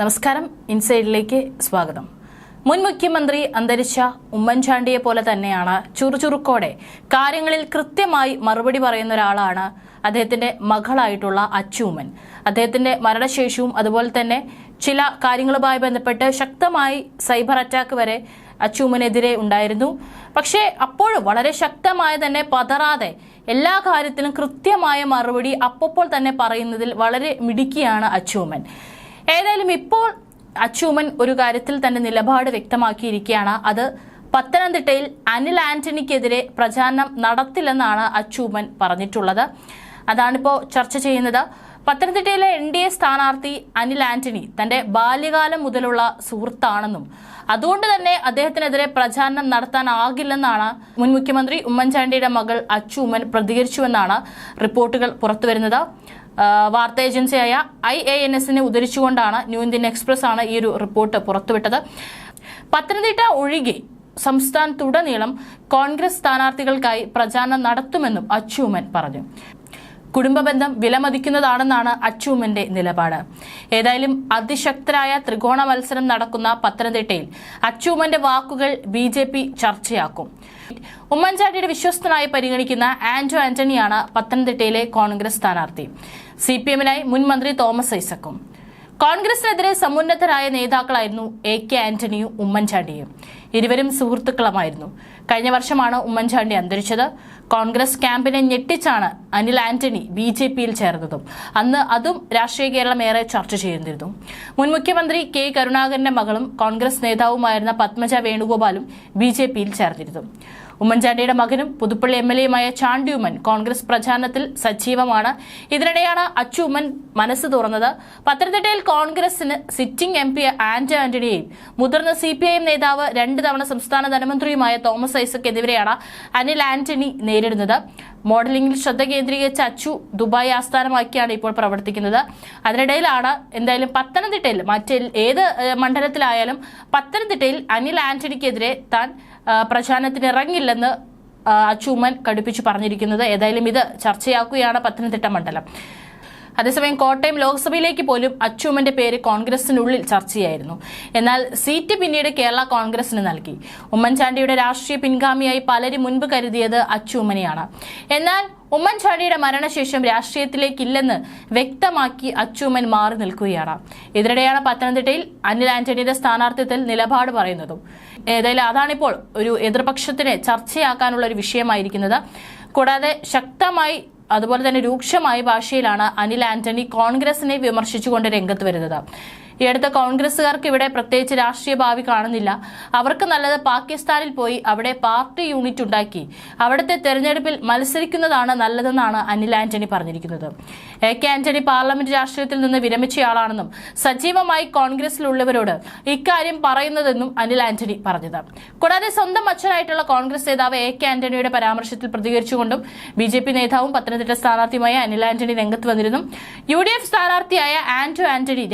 നമസ്കാരം. ഇൻസൈഡിലേക്ക് സ്വാഗതം. മുൻ മുഖ്യമന്ത്രി അന്തരിച്ച ഉമ്മൻചാണ്ടിയെ പോലെ തന്നെയാണ് ചുറുചുറുക്കോടെ കാര്യങ്ങളിൽ കൃത്യമായി മറുപടി പറയുന്ന ഒരാളാണ് അദ്ദേഹത്തിന്റെ മകളായിട്ടുള്ള അച്ചുമ്മൻ അദ്ദേഹത്തിന്റെ മരണശേഷവും അതുപോലെ തന്നെ ചില കാര്യങ്ങളുമായി ബന്ധപ്പെട്ട് ശക്തമായി സൈബർ അറ്റാക്ക് വരെ അച്ചുമ്മനെതിരെ ഉണ്ടായിരുന്നു. പക്ഷേ അപ്പോഴും വളരെ ശക്തമായി തന്നെ പതറാതെ എല്ലാ കാര്യത്തിനും കൃത്യമായ മറുപടി അപ്പോൾ തന്നെ പറയുന്നതിൽ വളരെ മിടുക്കിയാണ് അച്ചൂമ്മൻ ഏതായാലും ഇപ്പോൾ അച്ചൂമൻ ഒരു കാര്യത്തിൽ തന്റെ നിലപാട് വ്യക്തമാക്കിയിരിക്കുകയാണ്. അത് പത്തനംതിട്ടയിൽ അനിൽ ആന്റണിക്കെതിരെ പ്രചാരണം നടത്തില്ലെന്നാണ് അച്ചൂമൻ പറഞ്ഞിട്ടുള്ളത്. അതാണിപ്പോൾ ചർച്ച ചെയ്യുന്നത്. പത്തനംതിട്ടയിലെ എൻ ഡി എ സ്ഥാനാർത്ഥി അനിൽ ആന്റണി തന്റെ ബാല്യകാലം മുതലുള്ള സുഹൃത്താണെന്നും അതുകൊണ്ട് തന്നെ അദ്ദേഹത്തിനെതിരെ പ്രചാരണം നടത്താനാകില്ലെന്നാണ് മുൻ മുഖ്യമന്ത്രി ഉമ്മൻചാണ്ടിയുടെ മകൾ അച്ചൂമൻ പ്രതികരിച്ചുവെന്നാണ് റിപ്പോർട്ടുകൾ പുറത്തുവരുന്നത്. വാർത്താ ഏജൻസിയായ ഐ എ എൻ എസിനെ ഉദ്ധരിച്ചുകൊണ്ടാണ് ന്യൂ ഇന്ത്യൻ എക്സ്പ്രസ് ആണ് ഈ ഒരു റിപ്പോർട്ട് പുറത്തുവിട്ടത്. പത്തനംതിട്ട ഒഴികെ സംസ്ഥാനത്തുടനീളം കോൺഗ്രസ് സ്ഥാനാർത്ഥികൾക്കായി പ്രചാരണം നടത്തുമെന്നും അച്ചൂമൻ പറഞ്ഞു. കുടുംബബന്ധം വിലമതിക്കുന്നതാണെന്നാണ് അച്ചൂമന്റെ നിലപാട്. ഏതായാലും അതിശക്തരായ ത്രികോണ മത്സരം നടക്കുന്ന പത്തനംതിട്ടയിൽ അച്ചൂമന്റെ വാക്കുകൾ ബി ചർച്ചയാക്കും. ഉമ്മൻചാണ്ടിയുടെ വിശ്വസ്തനായി പരിഗണിക്കുന്ന ആന്റോ ആന്റണിയാണ് പത്തനംതിട്ടയിലെ കോൺഗ്രസ് സ്ഥാനാർത്ഥി. സി പി എമ്മിനായി മുൻ മന്ത്രി തോമസ് ഐസക്കും. കോൺഗ്രസിനെതിരെ സമുന്നതരായ നേതാക്കളായിരുന്നു എ കെ ആന്റണിയും ഉമ്മൻചാണ്ടിയും. ഇരുവരും സുഹൃത്തുക്കളുമായിരുന്നു. കഴിഞ്ഞ വർഷമാണ് ഉമ്മൻചാണ്ടി അന്തരിച്ചത്. കോൺഗ്രസ് ക്യാമ്പിനെ ഞെട്ടിച്ചാണ് അനിൽ ആന്റണി ബി ജെ പിയിൽ ചേർന്നതും. അന്ന് അതും രാഷ്ട്രീയ കേരളം ഏറെ ചർച്ച ചെയ്തിരുന്നു. മുൻ മുഖ്യമന്ത്രി കെ കരുണാകരന്റെ മകളും കോൺഗ്രസ് നേതാവുമായിരുന്ന പത്മജ വേണുഗോപാലും ബി ജെ പിയിൽ ചേർന്നിരുന്നു. ഉമ്മൻചാണ്ടിയുടെ മകനും പുതുപ്പള്ളി എം എൽ എയുമായ ചാണ്ടി ഉമ്മൻ കോൺഗ്രസ് പ്രചാരണത്തിൽ സജീവമാണ്. ഇതിനിടെയാണ് അച്ചു ഉമ്മൻ മനസ്സ് തുറന്നത്. പത്തനംതിട്ടയിൽ കോൺഗ്രസിന് സിറ്റിംഗ് എം പി ആന്റോ ആന്റണിയെയും മുതിർന്ന സി പി ഐ നേതാവ് രണ്ട് തവണ സംസ്ഥാന ധനമന്ത്രിയുമായ തോമസ് ഐസക് എന്നിവരെയാണ് അനിൽ ആന്റണി നേരിടുന്നത്. മോഡലിംഗിൽ ശ്രദ്ധ കേന്ദ്രീകരിച്ച അച്ചു ദുബായ് ആസ്ഥാനമാക്കിയാണ് ഇപ്പോൾ പ്രവർത്തിക്കുന്നത്. അതിനിടയിലാണ് എന്തായാലും പത്തനംതിട്ടയിൽ മറ്റ് ഏത് മണ്ഡലത്തിലായാലും പത്തനംതിട്ടയിൽ അനിൽ ആന്റണിക്കെതിരെ താൻ പ്രചാരണത്തിന് ഇറങ്ങില്ലെന്ന് അച്ചൂമ്മൻ കടുപ്പിച്ചു പറഞ്ഞിരിക്കുന്നത്. ഏതായാലും ഇത് ചർച്ചയാക്കുകയാണ് പത്തനംതിട്ട മണ്ഡലം. അതേസമയം കോട്ടയം ലോക്സഭയിലേക്ക് പോലും അച്ചുമ്മന്റെ പേര് കോൺഗ്രസിനുള്ളിൽ ചർച്ചയായിരുന്നു. എന്നാൽ സീറ്റ് പിന്നീട് കേരള കോൺഗ്രസിന് നൽകി. ഉമ്മൻചാണ്ടിയുടെ രാഷ്ട്രീയ പിൻഗാമിയായി പലരും മുൻപ് കരുതിയത് അച്ചുമ്മനെയാണ്. എന്നാൽ ഉമ്മൻചാണ്ടിയുടെ മരണശേഷം രാഷ്ട്രീയത്തിലേക്കില്ലെന്ന് വ്യക്തമാക്കി അച്ചുമ്മൻ മാറി നിൽക്കുകയാണ്. ഇതിനിടെയാണ് പത്തനംതിട്ടയിൽ അനിൽ ആന്റണിയുടെ സ്ഥാനാർത്ഥിത്വത്തിൽ നിലപാട് പറയുന്നതും. ഏതായാലും അതാണിപ്പോൾ ഒരു എതിർപക്ഷത്തിനെ ചർച്ചയാക്കാനുള്ള ഒരു വിഷയമായിരിക്കുന്നത്. കൂടാതെ ശക്തമായി അതുപോലെ തന്നെ രൂക്ഷമായ ഭാഷയിലാണ് അനിൽ ആന്റണി കോൺഗ്രസിനെ വിമർശിച്ചുകൊണ്ട് രംഗത്ത് വരുന്നത്. ഈ അടുത്ത കോൺഗ്രസുകാർക്ക് ഇവിടെ പ്രത്യേകിച്ച് രാഷ്ട്രീയ ഭാവി കാണുന്നില്ല. അവർക്ക് നല്ലത് പാകിസ്ഥാനിൽ പോയി അവിടെ പാർട്ടി യൂണിറ്റ് ഉണ്ടാക്കി. അവിടുത്തെ തെരഞ്ഞെടുപ്പിൽ മത്സരിക്കുന്നതാണ് നല്ലതെന്നാണ് അനിൽ ആന്റണി പറഞ്ഞിരിക്കുന്നത്. എ കെ ആന്റണി പാർലമെന്റ് രാഷ്ട്രീയത്തിൽ നിന്ന് വിരമിച്ചയാളാണെന്നും സജീവമായി കോൺഗ്രസിലുള്ളവരോട് ഇക്കാര്യം പറയുന്നതെന്നും അനിൽ ആന്റണി പറഞ്ഞത്. കൂടാതെ സ്വന്തം അച്ഛനായിട്ടുള്ള കോൺഗ്രസ് നേതാവ് എ കെ ആന്റണിയുടെ പരാമർശത്തിൽ പ്രതികരിച്ചുകൊണ്ടും ബി ജെ പി നേതാവും പത്തനംതിട്ട സ്ഥാനാർത്ഥിയുമായ അനിൽ ആന്റണി രംഗത്ത് വന്നിരുന്നു. യു ഡി എഫ് സ്ഥാനാർത്ഥിയായ ആന്റോ ആന്റണി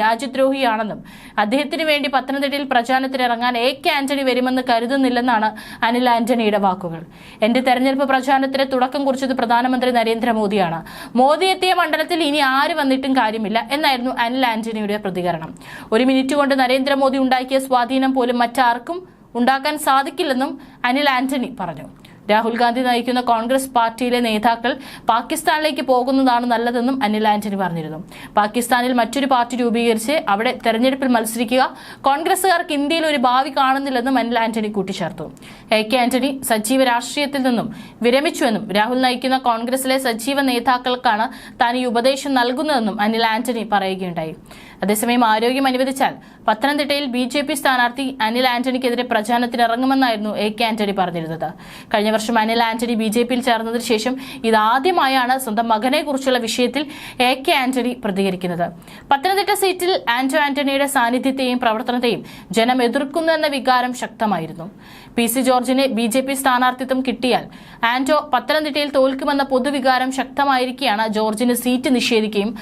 രാജ്യദ്രോഹിയാണെന്നും അദ്ദേഹത്തിന് വേണ്ടി പത്തനംതിട്ടയിൽ പ്രചാരണത്തിന് ഇറങ്ങാൻ എ കെ ആന്റണി വരുമെന്ന് കരുതുന്നില്ലെന്നാണ് അനിൽ ആന്റണിയുടെ വാക്കുകൾ. എന്റെ തെരഞ്ഞെടുപ്പ് പ്രചാരണത്തിന് തുടക്കം കുറിച്ചത് പ്രധാനമന്ത്രി നരേന്ദ്രമോദിയാണ്. മോദി എത്തിയ മണ്ഡലത്തിൽ ഇനി ആര് വന്നിട്ടും കാര്യമില്ല എന്നായിരുന്നു അനിൽ ആന്റണിയുടെ പ്രതികരണം. ഒരു മിനിറ്റ് കൊണ്ട് നരേന്ദ്രമോദി ഉണ്ടാക്കിയ സ്വാധീനം പോലും മറ്റാർക്കും ഉണ്ടാക്കാൻ സാധിക്കില്ലെന്നും അനിൽ ആന്റണി പറഞ്ഞു. രാഹുൽ ഗാന്ധി നയിക്കുന്ന കോൺഗ്രസ് പാർട്ടിയിലെ നേതാക്കൾ പാകിസ്ഥാനിലേക്ക് പോകുന്നതാണ് നല്ലതെന്നും അനിൽ ആന്റണി പറഞ്ഞിരുന്നു. പാകിസ്ഥാനിൽ മറ്റൊരു പാർട്ടി രൂപീകരിച്ച് അവിടെ തെരഞ്ഞെടുപ്പിൽ മത്സരിക്കുക കോൺഗ്രസുകാർക്ക് ഇന്ത്യയിൽ ഒരു ഭാവി കാണുന്നില്ലെന്നും അനിൽ ആന്റണി കൂട്ടിച്ചേർത്തു. എ കെ ആന്റണി സജീവ രാഷ്ട്രീയത്തിൽ നിന്നും വിരമിച്ചുവെന്നും രാഹുൽ നയിക്കുന്ന കോൺഗ്രസിലെ സജീവ നേതാക്കൾക്കാണ് താൻ ഈ ഉപദേശം നൽകുന്നതെന്നും അനിൽ ആന്റണി പറയുകയുണ്ടായി. അതേസമയം ആരോഗ്യം അനുവദിച്ചാൽ പത്തനംതിട്ടയിൽ ബി ജെ പി സ്ഥാനാർത്ഥി അനിൽ ആന്റണിക്കെതിരെ പ്രചാരണത്തിന് ഇറങ്ങുമെന്നായിരുന്നു എ കെ ആന്റണി പറഞ്ഞിരുന്നത്. കഴിഞ്ഞ വർഷം അനിൽ ആന്റണി ബി ജെ പിയിൽ ചേർന്നതിന് ശേഷം ഇതാദ്യമായാണ് സ്വന്തം മകനെ കുറിച്ചുള്ള വിഷയത്തിൽ എ കെ ആന്റണി പ്രതികരിക്കുന്നത്. പത്തനംതിട്ട സീറ്റിൽ ആന്റോ ആന്റണിയുടെ സാന്നിധ്യത്തെയും പ്രവർത്തനത്തെയും ജനം എതിർക്കുന്നു എന്ന വികാരം ശക്തമായിരുന്നു. പി സി ജോർജിന് ബി ജെ പി സ്ഥാനാർത്ഥിത്വം കിട്ടിയാൽ ആന്റോ പത്തനംതിട്ടയിൽ തോൽക്കുമെന്ന പൊതുവികാരം ശക്തമായിരിക്കെയാണ് ജോർജിന് സീറ്റ് നിഷേധിക്കുകയും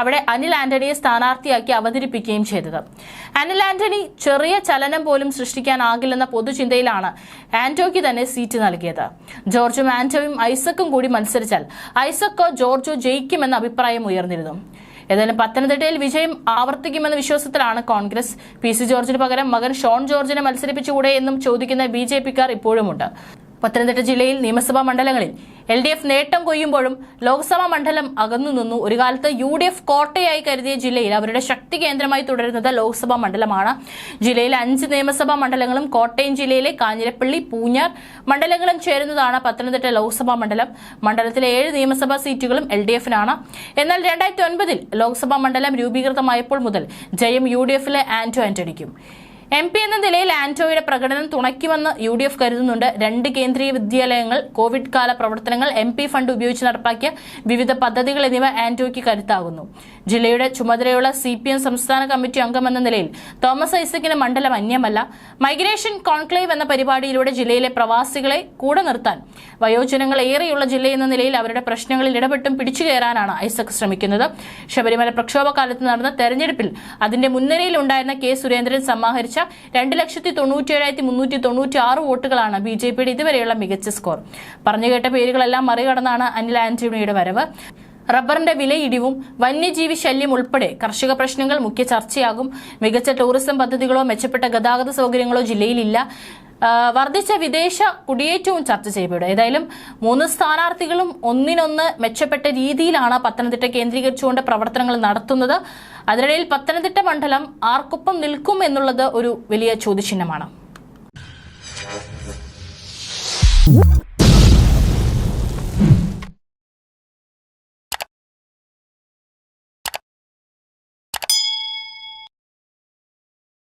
അവിടെ അനിൽ ആന്റണിയെ സ്ഥാനാർത്ഥിയാക്കി അവതരിപ്പിക്കുകയും ചെയ്തത്. അനിൽ ആന്റണി ചെറിയ ചലനം പോലും സൃഷ്ടിക്കാനാകില്ലെന്ന പൊതുചിന്തയിലാണ് ആന്റോയ്ക്ക് തന്നെ സീറ്റ് നൽകിയത്. ജോർജും ആന്റോയും ഐസക്കും കൂടി മത്സരിച്ചാൽ ഐസക്കോ ജോർജോ ജയിക്കുമെന്ന അഭിപ്രായം ഉയർന്നിരുന്നു. ഏതായാലും പത്തനംതിട്ടയിൽ വിജയം ആവർത്തിക്കുമെന്ന വിശ്വാസത്തിലാണ് കോൺഗ്രസ്. പി സി ജോർജിന് പകരം മകൻ ഷോൺ ജോർജിനെ മത്സരിപ്പിച്ചുകൂടെ എന്നും ചോദിക്കുന്ന ബി ജെ പിക്കാർ ഇപ്പോഴുമുണ്ട്. പത്തനംതിട്ട ജില്ലയിൽ നിയമസഭാ മണ്ഡലങ്ങളിൽ എൽ ഡി എഫ് നേട്ടം കൊയ്യുമ്പോഴും ലോക്സഭാ മണ്ഡലം അകന്നു നിന്നു. ഒരു കാലത്ത് യു ഡി എഫ് കോട്ടയായി കരുതിയ ജില്ലയിൽ അവരുടെ ശക്തി കേന്ദ്രമായി തുടരുന്നത് ലോക്സഭാ മണ്ഡലമാണ്. ജില്ലയിലെ അഞ്ച് നിയമസഭാ മണ്ഡലങ്ങളും കോട്ടയം ജില്ലയിലെ കാഞ്ഞിരപ്പള്ളി പൂഞ്ഞാർ മണ്ഡലങ്ങളും ചേരുന്നതാണ് പത്തനംതിട്ട ലോക്സഭാ മണ്ഡലം. മണ്ഡലത്തിലെ ഏഴ് നിയമസഭാ സീറ്റുകളും എൽ ഡി എഫിനാണ് എന്നാൽ രണ്ടായിരത്തി ഒൻപതിൽ ലോക്സഭാ മണ്ഡലം രൂപീകൃതമായപ്പോൾ മുതൽ ജയം യു ഡി എഫിലെ ആന്റോ ആന്റണിക്കും. എം പി എന്ന നിലയിൽ ആന്റോയുടെ പ്രകടനം തുണയ്ക്കുമെന്ന് യു ഡി എഫ് കരുതുന്നുണ്ട്. രണ്ട് കേന്ദ്രീയ വിദ്യാലയങ്ങൾ കോവിഡ് കാല പ്രവർത്തനങ്ങൾ എം പി ഫണ്ട് ഉപയോഗിച്ച് നടപ്പാക്കിയ വിവിധ പദ്ധതികൾ എന്നിവ ആന്റോയ്ക്ക് കരുത്താകുന്നു. ജില്ലയുടെ ചുമതലയുള്ള സി പി എം സംസ്ഥാന കമ്മിറ്റി അംഗമെന്ന നിലയിൽ തോമസ് ഐസക്കിന് മണ്ഡലം അന്യമല്ല. മൈഗ്രേഷൻ കോൺക്ലേവ് എന്ന പരിപാടിയിലൂടെ ജില്ലയിലെ പ്രവാസികളെ കൂടെ നിർത്താൻ വയോജനങ്ങൾ ഏറെയുള്ള ജില്ലയെന്ന നിലയിൽ അവരുടെ പ്രശ്നങ്ങളിൽ ഇടപെട്ടും പിടിച്ചു കയറാനാണ് ഐസക് ശ്രമിക്കുന്നത്. ശബരിമല പ്രക്ഷോഭകാലത്ത് നടന്ന തെരഞ്ഞെടുപ്പിൽ അതിന്റെ മുൻനിരയിലുണ്ടായിരുന്ന കെ സുരേന്ദ്രൻ സമാഹരിച്ച രണ്ട് ലക്ഷത്തി തൊണ്ണൂറ്റിയേഴായിരത്തി മുന്നൂറ്റി തൊണ്ണൂറ്റി ആറ് വോട്ടുകളാണ് ബി ജെ പിയുടെ ഇതുവരെയുള്ള മികച്ച സ്കോർ. പറഞ്ഞു കേട്ട പേരുകളെല്ലാം മറികടന്നാണ് അനിൽ ആന്റണിയുടെ വരവ്. റബ്ബറിന്റെ വിലയിടിവും വന്യജീവി ശല്യം ഉൾപ്പെടെ കർഷക പ്രശ്നങ്ങൾ മുഖ്യ ചർച്ചയാകും. മികച്ച ടൂറിസം പദ്ധതികളോ മെച്ചപ്പെട്ട ഗതാഗത സൗകര്യങ്ങളോ ജില്ലയിലില്ല. വർദ്ധിച്ച വിദേശ കുടിയേറ്റവും ചർച്ച ചെയ്യപ്പെടും. ഏതായാലും മൂന്ന് സ്ഥാനാർത്ഥികളും ഒന്നിനൊന്ന് മെച്ചപ്പെട്ട രീതിയിലാണ് പത്തനംതിട്ട കേന്ദ്രീകരിച്ചുകൊണ്ട് പ്രവർത്തനങ്ങൾ നടത്തുന്നത്. അതിനിടയിൽ പത്തനംതിട്ട മണ്ഡലം ആർക്കൊപ്പം നിൽക്കും എന്നുള്ളത് ഒരു വലിയ ചോദ്യചിഹ്നമാണ്.